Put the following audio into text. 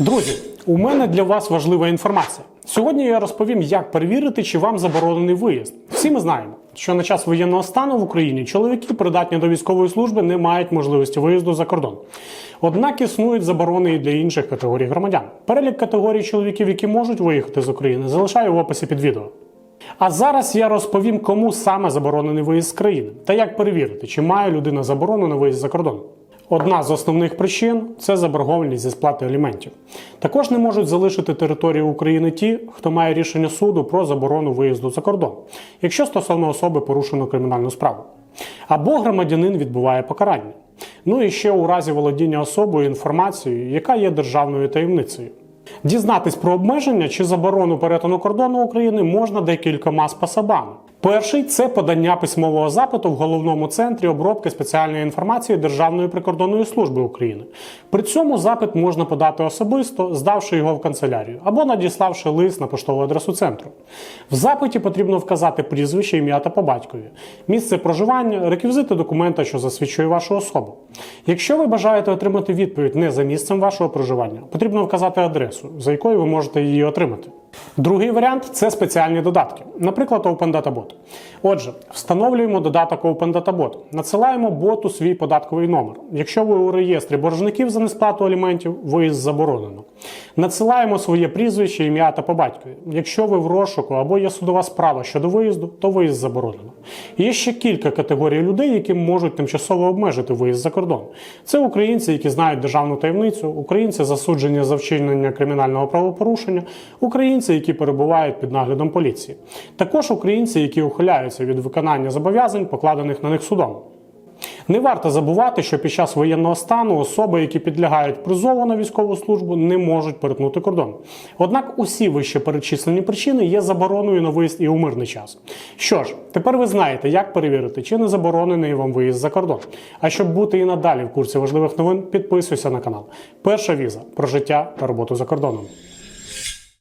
Друзі, у мене для вас важлива інформація. Сьогодні я розповім, як перевірити, чи вам заборонений виїзд. Всі ми знаємо, що на час воєнного стану в Україні чоловіки, придатні до військової служби, не мають можливості виїзду за кордон. Однак існують заборони і для інших категорій громадян. Перелік категорій чоловіків, які можуть виїхати з України, залишаю в описі під відео. А зараз я розповім, кому саме заборонений виїзд з країни та як перевірити, чи має людина заборону на виїзд за кордон. Одна з основних причин це заборгованість зі сплати аліментів. Також не можуть залишити територію України ті, хто має рішення суду про заборону виїзду за кордон, якщо стосовно особи порушено кримінальну справу. Або громадянин відбуває покарання. Ну і ще у разі володіння особою інформацією, яка є державною таємницею. Дізнатись про обмеження чи заборону перетину кордону України можна декількома способами. Перший це подання письмового запиту в головному центрі обробки спеціальної інформації Державної прикордонної служби України. При цьому запит можна подати особисто, здавши його в канцелярію або надіславши лист на поштову адресу центру. В запиті потрібно вказати прізвище, ім'я та по батькові, місце проживання, реквізити документа, що засвідчує вашу особу. Якщо ви бажаєте отримати відповідь не за місцем вашого проживання, потрібно вказати адресу, за якою ви можете її отримати. Другий варіант це спеціальні додатки, наприклад, Open Data Отже, встановлюємо додаток Open Data Bot, надсилаємо боту свій податковий номер. Якщо ви у реєстрі боржників за несплату аліментів, виїзд заборонено. Надсилаємо своє прізвище, ім'я та по батькові. Якщо ви в розшуку або є судова справа щодо виїзду, то виїзд заборонено. Є ще кілька категорій людей, які можуть тимчасово обмежити виїзд за кордон. Це українці, які знають державну таємницю, українці засуджені за вчинення кримінального правопорушення, українці, які перебувають під наглядом поліції, також українці, які ухиляються від виконання зобов'язань, покладених на них судом. Не варто забувати, що під час воєнного стану особи, які підлягають призову на військову службу, не можуть перетнути кордон. Однак усі вище перечислені причини є забороною на виїзд і у мирний час. Що ж, тепер ви знаєте, як перевірити, чи не заборонений вам виїзд за кордон. А щоб бути і надалі в курсі важливих новин, підписуйся на канал. Перша віза про життя та роботу за кордоном.